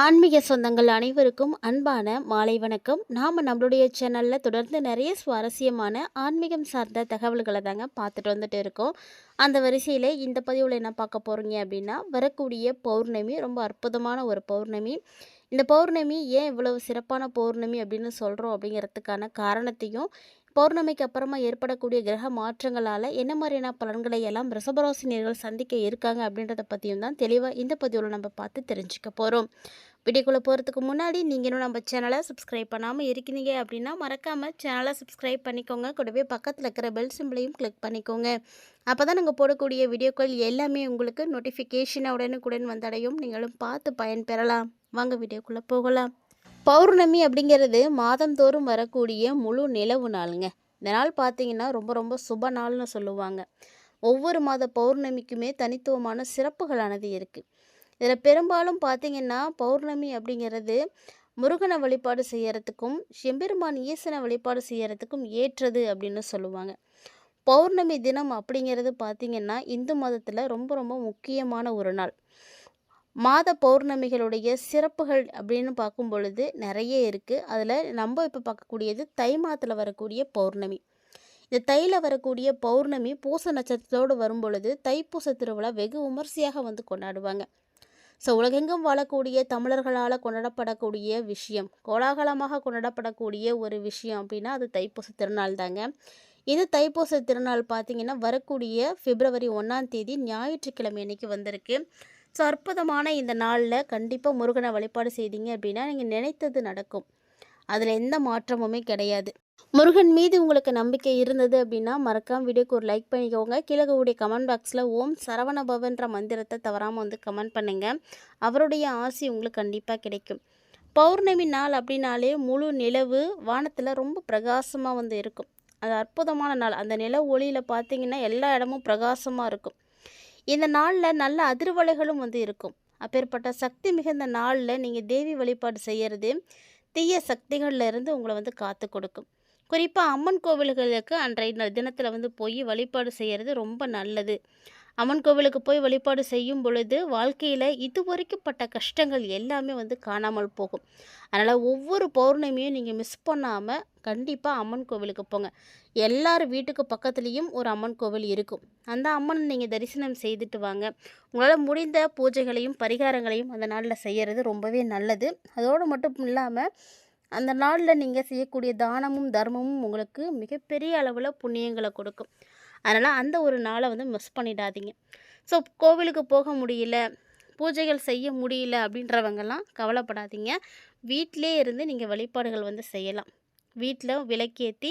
ஆன்மீக சொந்தங்கள் அனைவருக்கும் அன்பான மாலை வணக்கம். நாம் நம்மளுடைய சேனலில் தொடர்ந்து நிறைய சுவாரஸ்யமான ஆன்மீகம் சார்ந்த தகவல்களை தாங்க பார்த்துட்டு வந்துட்டு இருக்கோம். அந்த வரிசையில் இந்த பதிவில் என்ன பார்க்க போகிறீங்க அப்படின்னா வரக்கூடிய பௌர்ணமி ரொம்ப அற்புதமான ஒரு பௌர்ணமி. இந்த பௌர்ணமி ஏன் இவ்வளவு சிறப்பான பௌர்ணமி அப்படின்னு சொல்கிறோம் அப்படிங்கிறதுக்கான காரணத்தையும் பௌர்ணமிக்கு அப்புறமா ஏற்படக்கூடிய கிரக மாற்றங்களால் என்ன மாதிரியான பலன்களை எல்லாம் ரிசபராசினியர்கள் சந்திக்க இருக்காங்க அப்படின்றத பற்றியும் தான் தெளிவாக இந்த பதிவில் நம்ம பார்த்து தெரிஞ்சுக்க போகிறோம் வீடியோக்குள்ளே போகிறதுக்கு முன்னாடி நீங்கள் இன்னும் நம்ம சேனலை சப்ஸ்கிரைப் பண்ணாமல் இருக்கிறீங்க அப்படின்னா மறக்காமல் சேனலை சப்ஸ்கிரைப் பண்ணிக்கோங்க. கூடவே பக்கத்தில் இருக்கிற பெல் சிம்பிளையும் கிளிக் பண்ணிக்கோங்க. அப்போ தான் நாங்கள் போடக்கூடிய வீடியோக்கள் எல்லாமே உங்களுக்கு நோட்டிஃபிகேஷனை உடனுக்குடன் வந்தடையும். நீங்களும் பார்த்து பயன்பெறலாம் வாங்க வீடியோக்குள்ளே போகலாம். பௌர்ணமி அப்படிங்கிறது மாதந்தோறும் வரக்கூடிய முழு நிலவு நாளுங்க. இந்த நாள் பார்த்தீங்கன்னா ரொம்ப ரொம்ப சுப நாள்னு சொல்லுவாங்க. ஒவ்வொரு மாத பௌர்ணமிக்குமே தனித்துவமான சிறப்புகளானது இருக்குது இதில் பெரும்பாலும் பார்த்தீங்கன்னா பௌர்ணமி அப்படிங்கிறது முருகனை வழிபாடு செய்யறதுக்கும் செம்பெருமான் ஈசனை வழிபாடு செய்யறதுக்கும் ஏற்றது அப்படின்னு சொல்லுவாங்க. பௌர்ணமி தினம் அப்படிங்கிறது பார்த்திங்கன்னா இந்து மதத்தில் ரொம்ப ரொம்ப முக்கியமான ஒரு நாள். மாத பௌர்ணமிகளுடைய சிறப்புகள் அப்படின்னு பார்க்கும் பொழுது நிறைய இருக்குது அதில் நம்ம இப்போ பார்க்கக்கூடியது தை மாதத்தில் வரக்கூடிய பௌர்ணமி. இந்த தையில் வரக்கூடிய பௌர்ணமி பூச நட்சத்திரத்தோடு வரும் பொழுது தைப்பூச திருவிழா வெகு விமர்சையாக வந்து கொண்டாடுவாங்க. ஸோ உலகெங்கும் வாழக்கூடிய தமிழர்களால் கொண்டாடப்படக்கூடிய விஷயம் கோலாகலமாக கொண்டாடப்படக்கூடிய ஒரு விஷயம் அப்படின்னா அது தைப்பூச திருநாள் தாங்க. இது தைப்பூச திருநாள் பார்த்திங்கன்னா வரக்கூடிய பிப்ரவரி ஒன்றாம் தேதி ஞாயிற்றுக்கிழமை அன்றைக்கி வந்திருக்கு. ஸோ அற்புதமான இந்த நாளில் கண்டிப்பாக முருகனை வழிபாடு செய்தீங்க அப்படின்னா நீங்கள் நினைத்தது நடக்கும். அதில் எந்த மாற்றமுமே கிடையாது. முருகன் மீது உங்களுக்கு நம்பிக்கை இருந்தது அப்படின்னா மறக்காம வீடியோக்கு ஒரு லைக் பண்ணிக்கோங்க. கீழே கூடிய கமெண்ட் பாக்ஸில் ஓம் சரவண பவன்ற மந்திரத்தை தவறாமல் வந்து கமெண்ட் பண்ணுங்கள் அவருடைய ஆசி உங்களுக்கு கண்டிப்பாக கிடைக்கும். பௌர்ணமி நாள் அப்படின்னாலே முழு நிலவு வானத்தில் ரொம்ப பிரகாசமாக வந்து இருக்கும். அது அற்புதமான நாள். அந்த நில ஒளியில் பார்த்தீங்கன்னா எல்லா இடமும் பிரகாசமாக இருக்கும். இந்த நாளில் நல்ல அதிர்வலைகளும் வந்து இருக்கும். அப்பேற்பட்ட சக்தி மிகுந்த நாளில் நீங்கள் தேவி வழிபாடு செய்கிறது தீய சக்திகளில் இருந்து உங்களை வந்து காத்து கொடுக்கும். குறிப்பாக அம்மன் கோவில்களுக்கு அன்றைய தினத்தில் வந்து போய் வழிபாடு செய்கிறது ரொம்ப நல்லது. அம்மன் கோவிலுக்கு போய் வழிபாடு செய்யும் பொழுது வாழ்க்கையில் இது வரைக்கும் பட்ட கஷ்டங்கள் எல்லாமே வந்து காணாமல் போகும். அதனால் ஒவ்வொரு பௌர்ணமியும் நீங்கள் மிஸ் பண்ணாமல் கண்டிப்பாக அம்மன் கோவிலுக்கு போங்க. எல்லார் வீட்டுக்கு பக்கத்துலேயும் ஒரு அம்மன் கோவில் இருக்கும். அந்த அம்மனை நீங்கள் தரிசனம் செய்துட்டு வாங்க. உங்களால் முடிந்த பூஜைகளையும் பரிகாரங்களையும் அந்த நாளில் செய்கிறது ரொம்பவே நல்லது. அதோடு மட்டும் இல்லாமல் அந்த நாளில் நீங்கள் செய்யக்கூடிய தானமும் தர்மமும் உங்களுக்கு மிகப்பெரிய அளவில் புண்ணியங்களை கொடுக்கும். அதனால் அந்த ஒரு நாளை வந்து மிஸ் பண்ணிடாதீங்க. ஸோ கோவிலுக்கு போக முடியல பூஜைகள் செய்ய முடியல அப்படின்றவங்கெல்லாம் கவலைப்படாதீங்க. வீட்டிலே இருந்து நீங்கள் வழிபாடுகள் வந்து செய்யலாம். வீட்டில் விளக்கேற்றி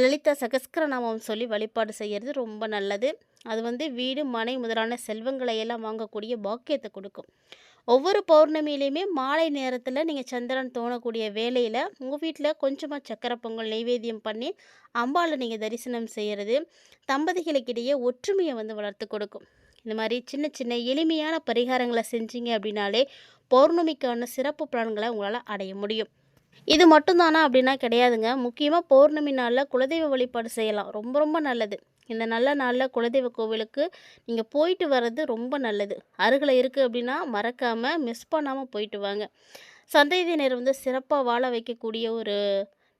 லலிதா சகஸ்கர நாமம் சொல்லி வழிபாடு செய்கிறது ரொம்ப நல்லது. அது வந்து வீடு மனை முதலான செல்வங்களை எல்லாம் வாங்கக்கூடிய பாக்கியத்தை கொடுக்கும். ஒவ்வொரு பௌர்ணமியிலையுமே மாலை நேரத்தில் நீங்கள் சந்திரன் தோணக்கூடிய வேலையில் உங்கள் வீட்டில் கொஞ்சமாக சக்கரை பொங்கல் நைவேத்தியம் பண்ணி அம்பாவை நீங்கள் தரிசனம் செய்கிறது தம்பதிகளுக்கிடையே ஒற்றுமையை வந்து வளர்த்து கொடுக்கும். இந்த மாதிரி சின்ன சின்ன எளிமையான பரிகாரங்களை செஞ்சீங்க அப்படின்னாலே பௌர்ணமிக்கான சிறப்பு பலன்களை உங்களால் அடைய முடியும். இது மட்டும்தானா அப்படின்னா கிடையாதுங்க. முக்கியமாக பௌர்ணமி நாளில் குலதெய்வ வழிபாடு செய்யலாம். ரொம்ப ரொம்ப நல்லது. இந்த நல்ல நாளில் குலதெய்வ கோவிலுக்கு நீங்கள் போயிட்டு வர்றது ரொம்ப நல்லது. அருகில் இருக்குது அப்படின்னா மறக்காமல் மிஸ் பண்ணாமல் போயிட்டு வாங்க. சந்ததியினர் வந்து சிறப்பாக வாழ வைக்கக்கூடிய ஒரு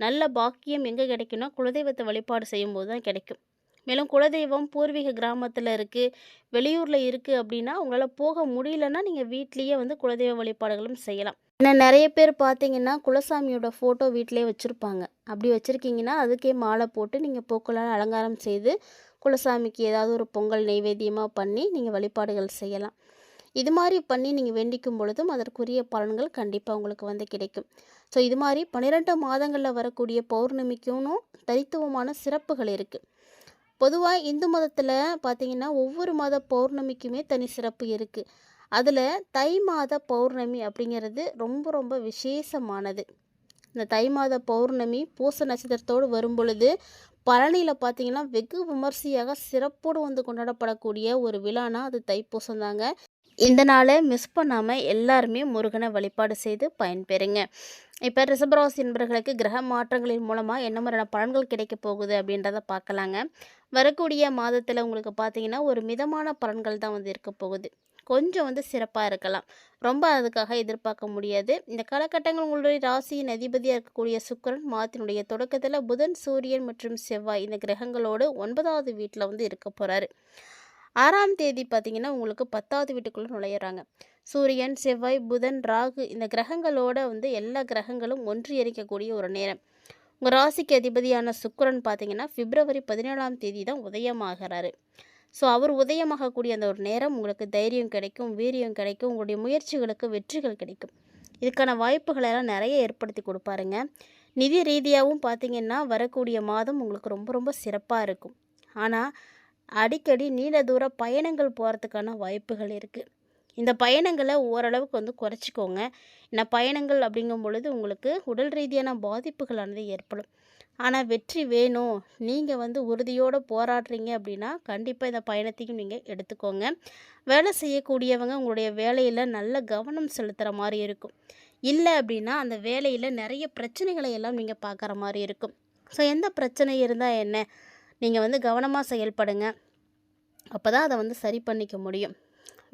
நல்ல பாக்கியம் எங்கே கிடைக்கும்னா குலதெய்வத்தை வழிபாடு செய்யும்போது தான் கிடைக்கும். மேலும் குலதெய்வம் பூர்வீக கிராமத்தில் இருக்குது வெளியூரில் இருக்குது அப்படின்னா உங்களால் போக முடியலன்னா நீங்கள் வீட்லேயே வந்து குலதெய்வ வழிபாடுகளும் செய்யலாம். ஆனால் நிறைய பேர் பார்த்தீங்கன்னா குலசாமியோட ஃபோட்டோ வீட்டிலே வச்சுருப்பாங்க. அப்படி வச்சுருக்கீங்கன்னா அதுக்கே மாலை போட்டு நீங்கள் பூக்களால் அலங்காரம் செய்து குலசாமிக்கு ஏதாவது ஒரு பொங்கல் நைவேத்தியமாக பண்ணி நீங்கள் வழிபாடுகள் செய்யலாம். இது மாதிரி பண்ணி நீங்கள் வேண்டிக்கும் பொழுதும் அதற்குரிய பலன்கள் கண்டிப்பாக உங்களுக்கு வந்து கிடைக்கும். ஸோ இது மாதிரி பன்னிரெண்டு மாதங்களில் வரக்கூடிய பௌர்ணமிக்கும் தனித்துவமான சிறப்புகள் இருக்குது பொதுவாக இந்து மதத்தில் பார்த்திங்கன்னா ஒவ்வொரு மாத பௌர்ணமிக்குமே தனி சிறப்பு இருக்குது அதில் தை மாத பௌர்ணமி அப்படிங்கிறது ரொம்ப ரொம்ப விசேஷமானது. இந்த தை மாத பௌர்ணமி பூச நட்சத்திரத்தோடு வரும் பொழுது பழனியில் பார்த்தீங்கன்னா வெகு விமர்சையாக சிறப்போடு வந்து கொண்டாடப்படக்கூடிய ஒரு விழானா அது தைப்பூசம் தாங்க இந்த நாளை மிஸ் பண்ணாமல் எல்லாருமே முருகனை வழிபாடு செய்து பயன்பெறுங்க இப்போ ரிசபராசி என்பர்களுக்கு கிரக மாற்றங்களின் மூலமாக என்ன மாதிரியான பலன்கள் கிடைக்க போகுது அப்படின்றத பார்க்கலாங்க. வரக்கூடிய மாதத்தில் உங்களுக்கு பார்த்தீங்கன்னா ஒரு மிதமான பலன்கள் தான் வந்து இருக்க போகுது. கொஞ்சம் வந்து சிறப்பாக இருக்கலாம். ரொம்ப அதுக்காக எதிர்பார்க்க முடியாது. இந்த காலகட்டங்கள் உங்களுடைய ராசியின் அதிபதியாக இருக்கக்கூடிய சுக்கிரன் மாதத்தினுடைய தொடக்கத்தில் புதன் சூரியன் மற்றும் செவ்வாய் இந்த கிரகங்களோடு ஒன்பதாவது வீட்டில் வந்து இருக்க போகிறாரு ஆறாம் தேதி பார்த்தீங்கன்னா உங்களுக்கு பத்தாவது வீட்டுக்குள்ளே நுழையிறாங்க. சூரியன் செவ்வாய் புதன் ராகு இந்த கிரகங்களோட வந்து எல்லா கிரகங்களும் ஒன்று எரிக்கக்கூடிய ஒரு நேரம். உங்கள் ராசிக்கு அதிபதியான சுக்கிரன் பார்த்தீங்கன்னா பிப்ரவரி பதினேழாம் தேதி தான் உதயமாகிறாரு. ஸோ அவர் உதயமாகக்கூடிய அந்த ஒரு நேரம் உங்களுக்கு தைரியம் கிடைக்கும் வீரியம் கிடைக்கும் உங்களுடைய முயற்சிகளுக்கு வெற்றிகள் கிடைக்கும். இதுக்கான வாய்ப்புகளை எல்லாம் நிறைய ஏற்படுத்தி கொடுப்பாருங்க. நிதி ரீதியாகவும் பார்த்தீங்கன்னா வரக்கூடிய மாதம் உங்களுக்கு ரொம்ப ரொம்ப சிறப்பாக இருக்கும். ஆனால் அடிக்கடி நீண்ட தூர பயணங்கள் போகிறதுக்கான வாய்ப்புகள் இருக்குது இந்த பயணங்களை ஓரளவுக்கு வந்து குறைச்சிக்கோங்க. இந்த பயணங்கள் அப்படிங்கும் பொழுது உங்களுக்கு உடல் ரீதியான பாதிப்புகளானது ஏற்படும். ஆனால் வெற்றி வேணும். நீங்கள் வந்து உறுதியோடு போராடுறீங்க அப்படின்னா கண்டிப்பாக இந்த பயணத்தையும் நீங்கள் எடுத்துக்கோங்க. வேலை செய்யக்கூடியவங்க உங்களுடைய வேலையில் நல்ல கவனம் செலுத்துகிற மாதிரி இருக்கும். இல்லை அப்படின்னா அந்த வேலையில் நிறைய பிரச்சனைகளை எல்லாம் நீங்கள் பார்க்குற மாதிரி இருக்கும். ஸோ எந்த பிரச்சனை இருந்தால் என்ன? நீங்கள் வந்து கவனமாக செயல்படுங்க. அப்போ தான் அதை வந்து சரி பண்ணிக்க முடியும்.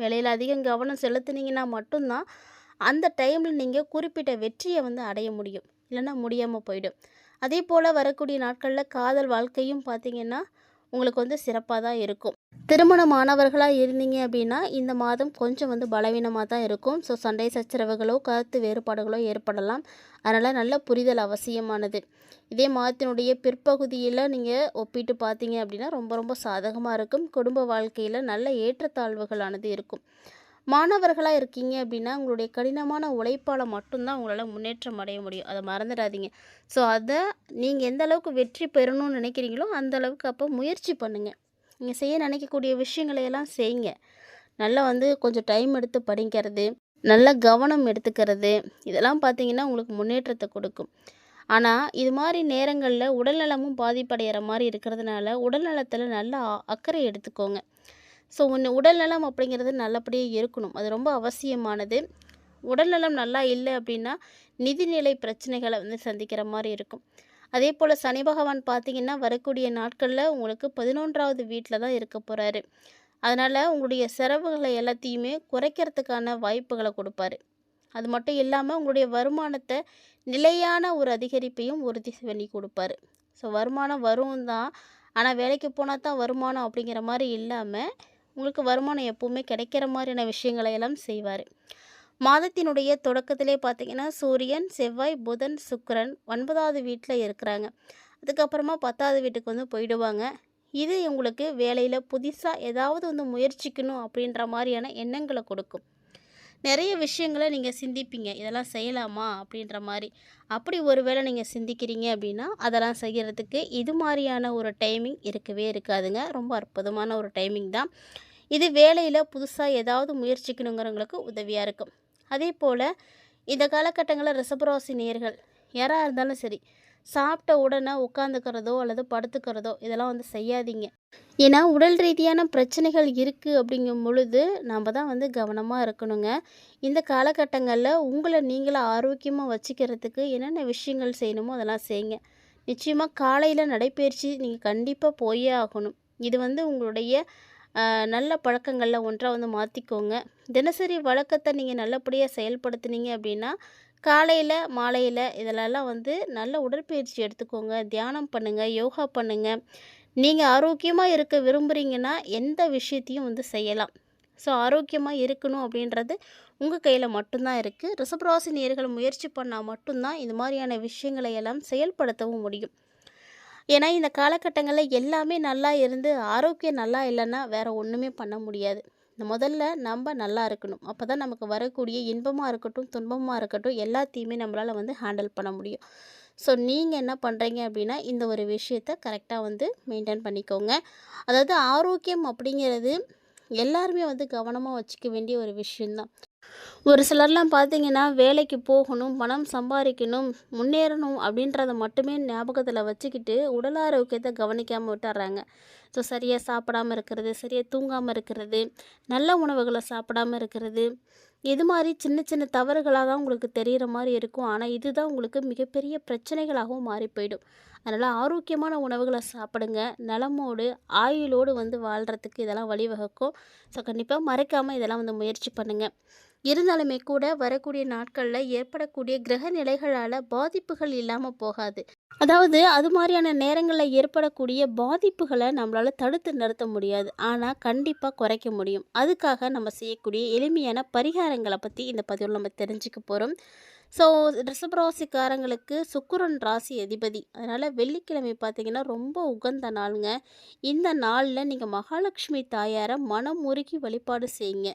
வேலையில் அதிகம் கவனம் செலுத்துனீங்கன்னா மட்டும்தான் அந்த டைமில் நீங்கள் குறிப்பிட்ட வெற்றியை வந்து அடைய முடியும். இல்லைன்னா முடியாமல் போயிடும். அதே போல் வரக்கூடிய நாட்களில் காதல் வாழ்க்கையும் பார்த்திங்கன்னா உங்களுக்கு வந்து சிறப்பாக தான் இருக்கும். திருமணமானவர்களாக இருந்தீங்க அப்படின்னா இந்த மாதம் கொஞ்சம் வந்து பலவீனமாக தான் இருக்கும். ஸோ சண்டை சச்சரவுகளோ கருத்து வேறுபாடுகளோ ஏற்படலாம். அதனால் நல்ல புரிதல் அவசியமானது. இதே மாதத்தினுடைய பிற்பகுதியில் நீங்கள் ஒப்பிட்டு பார்த்தீங்க அப்படின்னா ரொம்ப ரொம்ப சாதகமாக இருக்கும். குடும்ப வாழ்க்கையில் நல்ல ஏற்றத்தாழ்வுகளானது இருக்கும். மாணவர்களாக இருக்கீங்க அப்படின்னா உங்களுடைய கடினமான உழைப்பால் மட்டும்தான் உங்களால் முன்னேற்றம் அடைய முடியும். அதை மறந்துடாதீங்க. ஸோ அதை நீங்கள் எந்த அளவுக்கு வெற்றி பெறணும்னு நினைக்கிறீங்களோ அந்த அளவுக்கு அப்போ முயற்சி பண்ணுங்கள் நீங்கள் செய்ய நினைக்கக்கூடிய விஷயங்களையெல்லாம் செய்யுங்க. நல்லா வந்து கொஞ்சம் டைம் எடுத்து படிக்கிறது நல்ல கவனம் எடுத்துக்கிறது இதெல்லாம் பார்த்தீங்கன்னா உங்களுக்கு முன்னேற்றத்தை கொடுக்கும். ஆனால் இது மாதிரி நேரங்களில் உடல்நலமும் பாதிப்படைகிற மாதிரி இருக்கிறதுனால உடல்நலத்தில் நல்ல அக்கறை எடுத்துக்கோங்க. ஸோ ஒன்று உடல்நலம் அப்படிங்கிறது நல்லபடியாக இருக்கணும். அது ரொம்ப அவசியமானது. உடல்நலம் நல்லா இல்லை அப்படின்னா நிதிநிலை பிரச்சனைகளை வந்து சந்திக்கிற மாதிரி இருக்கும். அதே போல் சனி பகவான் பார்த்தீங்கன்னா வரக்கூடிய நாட்களில் உங்களுக்கு பதினொன்றாவது வீட்டில் தான் இருக்க போகிறாரு அதனால் உங்களுடைய செலவுகளை எல்லாத்தையுமே குறைக்கிறதுக்கான வாய்ப்புகளை கொடுப்பாரு. அது மட்டும் இல்லாமல் உங்களுடைய வருமானத்தை நிலையான ஒரு அதிகரிப்பையும் உறுதி பண்ணி கொடுப்பாரு. ஸோ வருமானம் வரும் தான். ஆனால் வேலைக்கு போனால் தான் வருமானம் அப்படிங்கிற மாதிரி இல்லாமல் உங்களுக்கு வருமானம் எப்பவுமே கிடைக்கிற மாதிரியான விஷயங்களை எல்லாம் செய்வார். மாதத்தினுடைய தொடக்கத்திலே பார்த்தீங்கன்னா சூரியன் செவ்வாய் புதன் சுக்கரன் ஒன்பதாவது வீட்டில் இருக்கிறாங்க. அதுக்கப்புறமா பத்தாவது வீட்டுக்கு வந்து போயிடுவாங்க. இது உங்களுக்கு வேலையில் புதுசாக ஏதாவது வந்து முயற்சிக்கணும் அப்படின்ற மாதிரியான எண்ணங்களை கொடுக்கும். நிறைய விஷயங்களை நீங்கள் சிந்திப்பீங்க. இதெல்லாம் செய்யலாமா அப்படின்ற மாதிரி. அப்படி ஒரு வேளை நீங்கள் சிந்திக்கிறீங்க அப்படின்னா அதெல்லாம் செய்கிறதுக்கு இது மாதிரியான ஒரு டைமிங் இருக்கவே இருக்காதுங்க. ரொம்ப அற்புதமான ஒரு டைமிங் தான். இது வேலையில் புதுசாக ஏதாவது முயற்சிக்கணுங்கிறவங்களுக்கு உதவியாக இருக்கும். அதே போல் இந்த காலகட்டங்களில் ரிசபராசி நேர்கள் யாராக இருந்தாலும் சரி சாப்பிட்ட உடனே உட்காந்துக்கிறதோ அல்லது படுத்துக்கிறதோ இதெல்லாம் வந்து செய்யாதீங்க. ஏன்னா உடல் ரீதியான பிரச்சனைகள் இருக்குது அப்படிங்கும் பொழுது நம்ம தான் வந்து கவனமாக இருக்கணுங்க. இந்த காலகட்டங்களில் உங்களை நீங்களே ஆரோக்கியமாக வச்சுக்கிறதுக்கு என்னென்ன விஷயங்கள் செய்யணுமோ அதெல்லாம் செய்யுங்க நிச்சயமாக காலையில் நடைப்பயிற்சி நீங்கள் கண்டிப்பாக போயே ஆகணும். இது வந்து உங்களுடைய நல்ல பழக்கங்களில் ஒன்றாக வந்து மாற்றிக்கோங்க தினசரி வழக்கத்தை நீங்கள் நல்லபடியாக செயல்படுத்துனீங்க அப்படின்னா காலையில் மாலையில் இதிலெல்லாம் வந்து நல்ல உடற்பயிற்சி எடுத்துக்கோங்க. தியானம் பண்ணுங்கள் யோகா பண்ணுங்கள் நீங்கள் ஆரோக்கியமாக இருக்க விரும்புகிறீங்கன்னா எந்த விஷயத்தையும் வந்து செய்யலாம். ஸோ ஆரோக்கியமாக இருக்கணும் அப்படின்றது உங்கள் கையில் மட்டும்தான் இருக்குது ரிசபராசி நேர்கள் முயற்சி பண்ணால் மட்டும்தான் இது மாதிரியான விஷயங்களை எல்லாம் செயல்படுத்தவும் முடியும். ஏன்னா இந்த காலகட்டங்களில் எல்லாமே நல்லா இருந்து ஆரோக்கியம் நல்லா இல்லைன்னா வேறு ஒன்றுமே பண்ண முடியாது. இந்த முதல்ல நம்ம நல்லா இருக்கணும். அப்போ தான் நமக்கு வரக்கூடிய இன்பமாக இருக்கட்டும் துன்பமாக இருக்கட்டும் எல்லாத்தையுமே நம்மளால் வந்து ஹேண்டில் பண்ண முடியும். ஸோ நீங்கள் என்ன பண்ணுறீங்க அப்படின்னா இந்த ஒரு விஷயத்த கரெக்டாக வந்து மெயின்டைன் பண்ணிக்கோங்க. அதாவது ஆரோக்கியம் அப்படிங்கிறது எல்லாருமே வந்து கவனமாக வச்சுக்க வேண்டிய ஒரு விஷயந்தான் ஒரு சிலர்லாம் பார்த்தீங்கன்னா வேலைக்கு போகணும் பணம் சம்பாதிக்கணும் முன்னேறணும் அப்படின்றத மட்டுமே ஞாபகத்தில் வச்சுக்கிட்டு உடல் ஆரோக்கியத்தை கவனிக்காமல் விட்டுறாங்க. ஸோ சரியாக சாப்பிடாம இருக்கிறது சரியாக தூங்காமல் இருக்கிறது நல்ல உணவுகளை சாப்பிடாம இருக்கிறது இது மாதிரி சின்ன சின்ன தவறுகளாக தான் உங்களுக்கு தெரியிற மாதிரி இருக்கும். ஆனால் இதுதான் உங்களுக்கு மிகப்பெரிய பிரச்சனைகளாகவும் மாறி போயிடும். அதனால் ஆரோக்கியமான உணவுகளை சாப்பிடுங்க. நலமோடு, ஆயுளோடு வந்து வாழ்கிறதுக்கு இதெல்லாம் வழிவகுக்கும். ஸோ, கண்டிப்பாக மறைக்காமல் இதெல்லாம் வந்து முயற்சி பண்ணுங்கள் இருந்தாலுமே கூட வரக்கூடிய நாட்களில் ஏற்படக்கூடிய கிரக நிலைகளால் பாதிப்புகள் இல்லாமல் போகாது. அதாவது அது மாதிரியான நேரங்களில் ஏற்படக்கூடிய பாதிப்புகளை நம்மளால் தடுத்து நிறுத்த முடியாது. ஆனால் கண்டிப்பாக குறைக்க முடியும். அதுக்காக நம்ம செய்யக்கூடிய எளிமையான பரிகாரங்களை பற்றி இந்த பதிவில் நம்ம தெரிஞ்சுக்க போகிறோம் ஸோ, ரிஷபராசிக்காரங்களுக்கு சுக்குரன் ராசி அதிபதி. அதனால் வெள்ளிக்கிழமை பார்த்திங்கன்னா ரொம்ப உகந்த நாளுங்க. இந்த நாளில் நீங்கள் மகாலட்சுமி தாயாரை மனம் உருகி வழிபாடு செய்யுங்க.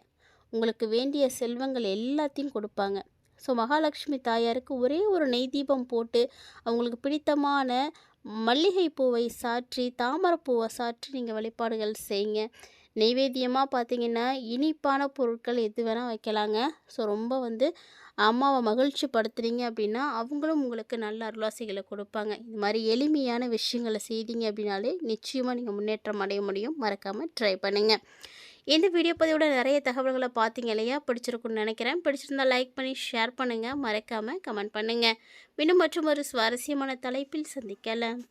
உங்களுக்கு வேண்டிய செல்வங்கள் எல்லாத்தையும் கொடுப்பாங்க. ஸோ, மகாலட்சுமி தாயாருக்கு ஒரே ஒரு நெய் தீபம் போட்டு, அவங்களுக்கு பிடித்தமான மல்லிகைப்பூவை சாற்றி, தாமரைப்பூவை சாற்றி நீங்கள் வழிபாடுகள் செய்யுங்க. நெய்வேத்தியமாக பார்த்தீங்கன்னா, இனிப்பான பொருட்கள் எது வேணால் வைக்கலாங்க. ஸோ, ரொம்ப வந்து அம்மாவை மகிழ்ச்சி படுத்துனீங்க அப்படின்னா, அவங்களும் உங்களுக்கு நல்ல அருளாசிகளை கொடுப்பாங்க. இது மாதிரி எளிமையான விஷயங்கள செய்தீங்க அப்படின்னாலே, நிச்சயமாக நீங்கள் முன்னேற்றம் அடைய முடியும். மறக்காமல் ட்ரை பண்ணுங்கள் இந்த வீடியோ பதிவோட நிறைய தகவல்களை பார்த்தீங்க இல்லையா? பிடிச்சிருக்கும்னு நினைக்கிறேன் பிடிச்சிருந்தா லைக் பண்ணி, ஷேர் பண்ணுங்கள் மறக்காமல் கமெண்ட் பண்ணுங்க. மீண்டும் ஒரு சுவாரஸ்யமான தலைப்பில் சந்திக்கலாம்.